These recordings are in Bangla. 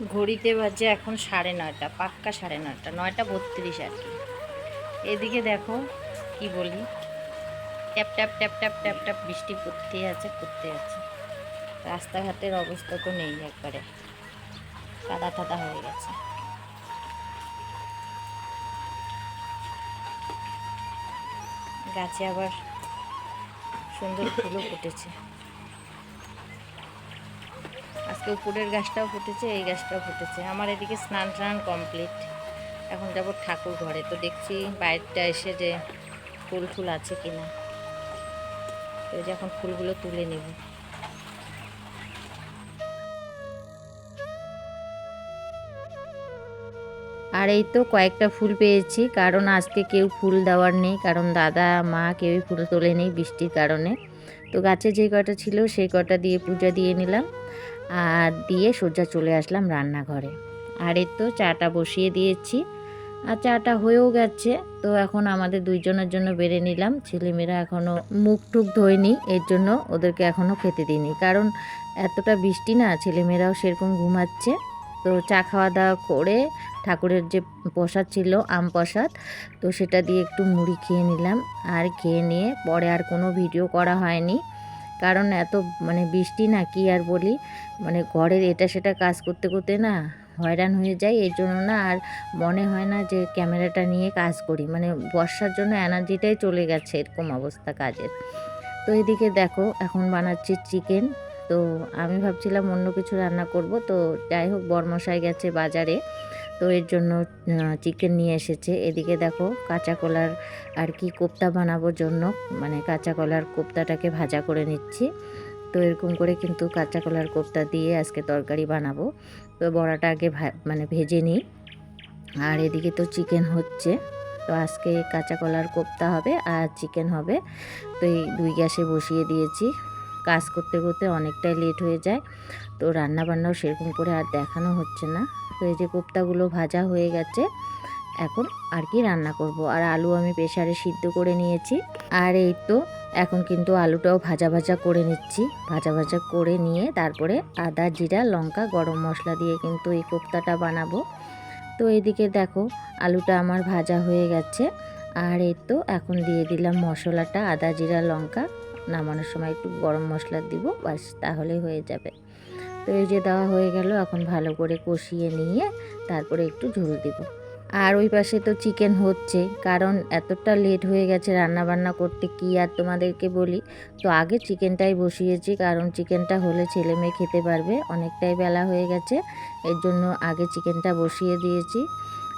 ঘড়িতে বাজে এখন সাড়ে নয়টা, পাক্কা সাড়ে নয়টা নয়টা বত্রিশ আর কি। এদিকে দেখো, কি বলি? Tap tap tap tap tap tap, বৃষ্টি করতেই আছে করতে আছে। রাস্তাঘাটের অবস্থা তো নেই একবারে। কাদা টাদা হয়ে গেছে। গাছে আবার সুন্দর ফুলও ফুটেছে। আজকে উপরের গাছটাও ফুটেছে, এই গাছটাও ফুটেছে। আমার এদিকে স্নান টান কমপ্লিট এখন যাব ঠাকুর ঘরে। তো দেখছি বাইরটা এসে যে ফুল ফুল আছে কিনা। তো যে এখন ফুলগুলো তুলে নেব। আর এই তো কয়েকটা ফুল পেয়েছি, কারণ আজকে কেউ ফুল দেওয়ার নেই, কারণ দাদা, মা কেউই ফুল তোলে নেই বৃষ্টির কারণে। তো গাছে যে কটা ছিল, সেই কটা দিয়ে পূজা দিয়ে নিলাম। আর দিয়ে সোজা চলে আসলাম রান্নাঘরে। আর এই তো চাটা বসিয়ে দিয়েছি। আর চাটা হয়েও গেছে। তো এখন আমাদের দুইজনের জন্য বেড়ে নিলাম। ছেলেমেয়েরা এখনও মুখ টুক ধোয়নি। এর জন্য ওদেরকে এখনও খেতে দিইনি। কারণ এতটা বৃষ্টি না, ছেলেমেয়েরাও সেরকম ঘুমাচ্ছে। তো চা খাওয়া দাওয়া করে ঠাকুরের যে প্রসাদ ছিল, আম প্রসাদ, তো সেটা দিয়ে একটু মুড়ি খেয়ে নিলাম। আর খেয়ে নিয়ে পরে আর কোনো ভিডিও করা হয়নি। কারণ এত মানে বৃষ্টি না কি আর বলি? মানে ঘরের এটা সেটা কাজ করতে করতে না হয়রান হয়ে যায় এই জন্য না আর মনে হয় না যে ক্যামেরাটা নিয়ে কাজ করি। মানে বর্ষার জন্য এনার্জিটাই চলে গেছে এরকম অবস্থা কাজের। তো এদিকে দেখো, এখন বানাচ্ছি চিকেন তো আমি ভাবছিলাম অন্য কিছু রান্না করব। তো যাই হোক, বরমশাই গেছে বাজারে। তো এর জন্য চিকেন নিয়ে এসেছে। এদিকে দেখো, কাঁচা কলার আর কি কোপ্তা বানাবোর জন্য। মানে কাঁচা কলার কোপ্তাটাকে ভাজা করে নিচ্ছি। তো এরকম করে কিন্তু কাঁচা কলার কোপ্তা দিয়ে আজকে তরকারি বানাবো। তো বড়াটা আগে মানে ভেজে নিই। আর এদিকে তো চিকেন হচ্ছে। তো আজকে কাঁচা কলার কোপ্তা হবে আর চিকেন হবে। তো এই দুই গ্যাসে বসিয়ে দিয়েছি। কাজ করতে করতে অনেকটাই লেট হয়ে যায়। তো রান্না বান্নাও সেরকম করে আর দেখানো হচ্ছে না। তো এই যে কোপ্তাগুলো ভাজা হয়ে গেছে, এখন আর কি রান্না করব? আর আলু আমি প্রেশারে সিদ্ধ করে নিয়েছি। আর এই তো এখন কিন্তু আলুটাও ভাজা ভাজা করে নিচ্ছি। ভাজা ভাজা করে নিয়ে তারপরে আদা, জিরা, লঙ্কা, গরম মশলা দিয়ে কিন্তু এই কোপ্তাটা বানাবো। তো এদিকে দেখো আলুটা আমার ভাজা হয়ে গেছে। আর এই তো এখন দিয়ে দিলাম মশলাটা, আদা, জিরা, লঙ্কা। নামানোর সময় একটু গরম মশলা দিব বাস তাহলে হয়ে যাবে। তো এই যে দেওয়া হয়ে গেল, এখন ভালো করে কষিয়ে নিয়ে তারপরে একটু ঝোল দিব। আর ওই পাশে তো চিকেন হচ্ছে, কারণ এতটা লেট হয়ে গেছে রান্না বান্না করতে, কি আর তোমাদেরকে বলি? তো আগে চিকেনটাই বসিয়েছি, কারণ চিকেনটা হলে ছেলে মেয়ে খেতে পারবে, অনেকটাই বেলা হয়ে গেছে, এর জন্য আগে চিকেনটা বসিয়ে দিয়েছি।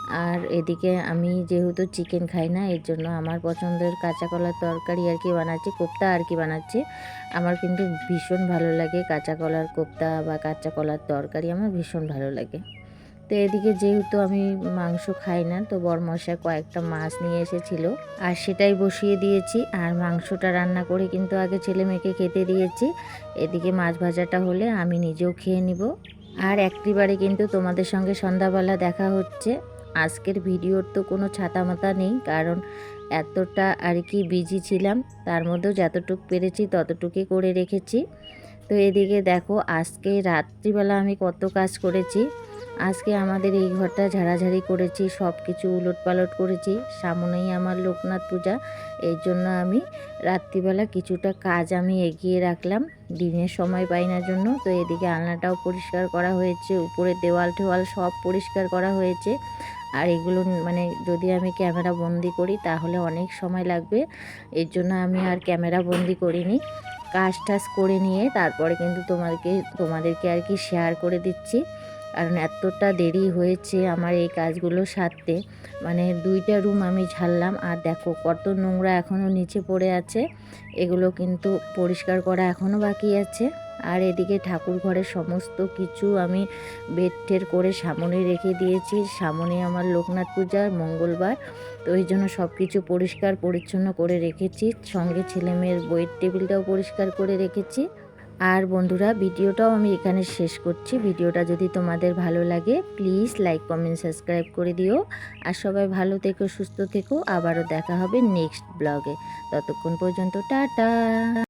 আর এদিকে আমি যেহেতু চিকেন খাই না, এর জন্য আমার পছন্দের কাঁচা কলার তরকারি আর কি বানাচ্ছি, কোপ্তা আর কি বানাচ্ছি। আমার কিন্তু ভীষণ ভালো লাগে কাঁচা কলার কোপ্তা বা কাঁচা কলার তরকারি, আমার ভীষণ ভালো লাগে। তো এদিকে যেহেতু আমি মাংস খাই না, তো বরমশা কয়েকটা মাছ নিয়ে এসেছিল, আর সেটাই বসিয়ে দিয়েছি। আর মাংসটা রান্না করে কিন্তু আগে ছেলে মেয়েকে খেতে দিয়েছি। এদিকে মাছ ভাজাটা হলে আমি নিজেও খেয়ে নিব। আর একটিবারে কিন্তু তোমাদের সঙ্গে সন্ধ্যাবেলা দেখা হচ্ছে। আজকের ভিডিওর তো কোনো ছাতা মাতা নেই, কারণ এতটা আর কি বিজি ছিলাম, তার মধ্যেও যতটুকু পেরেছি ততটুকুই করে রেখেছি। তো এদিকে দেখো, আজকে রাত্রিবেলা আমি কত কাজ করেছি। আজকে আমাদের এই ঘরটা ঝাড়াঝাড়ি করেছি সব কিছু উলট পালট করেছি, সামনেই আমার লোকনাথ পূজা, এই জন্য আমি রাত্রিবেলা কিছুটা কাজ আমি এগিয়ে রাখলাম, দিনের সময় পাই না জন্য, তো এদিকে আলনাটাও পরিষ্কার করা হয়েছে, উপরে দেওয়াল টেওয়াল সব পরিষ্কার করা হয়েছে আর এগুলো মানে যদি আমি ক্যামেরা বন্দি করি তাহলে অনেক সময় লাগবে। এর জন্য আমি আর ক্যামেরা বন্দি করিনি। কাজ টাজ করে নিয়ে তারপরে কিন্তু তোমাদেরকে তোমাদেরকে আর কি শেয়ার করে দিচ্ছি। কারণ এতটা দেরি হয়েছে আমার এই কাজগুলো সারতে। মানে দুইটা রুম আমি ঝাড়লাম। আর দেখো কত নোংরা এখনও নিচে পড়ে আছে। এগুলো কিন্তু পরিষ্কার করা এখনও বাকি আছে। আর এদিকে ঠাকুর ঘরের সমস্ত কিছু আমি বেড করে সামনে রেখে দিয়েছি। সামনে আমার লোকনাথ পূজা, মঙ্গলবার। তো ওই জন্য সব কিছু পরিষ্কার পরিচ্ছন্ন করে রেখেছি। সঙ্গে ছেলেমেয়ের বইয়ের টেবিলটাও পরিষ্কার করে রেখেছি। আর বন্ধুরা, ভিডিওটাও আমি এখানে শেষ করছি। ভিডিওটা যদি তোমাদের ভালো লাগে প্লিজ লাইক কমেন্ট সাবস্ক্রাইব করে দিও। আর সবাই ভালো থেকো, সুস্থ থেকো। আবারও দেখা হবে নেক্সট ব্লগে ততক্ষণ পর্যন্ত, টাটা!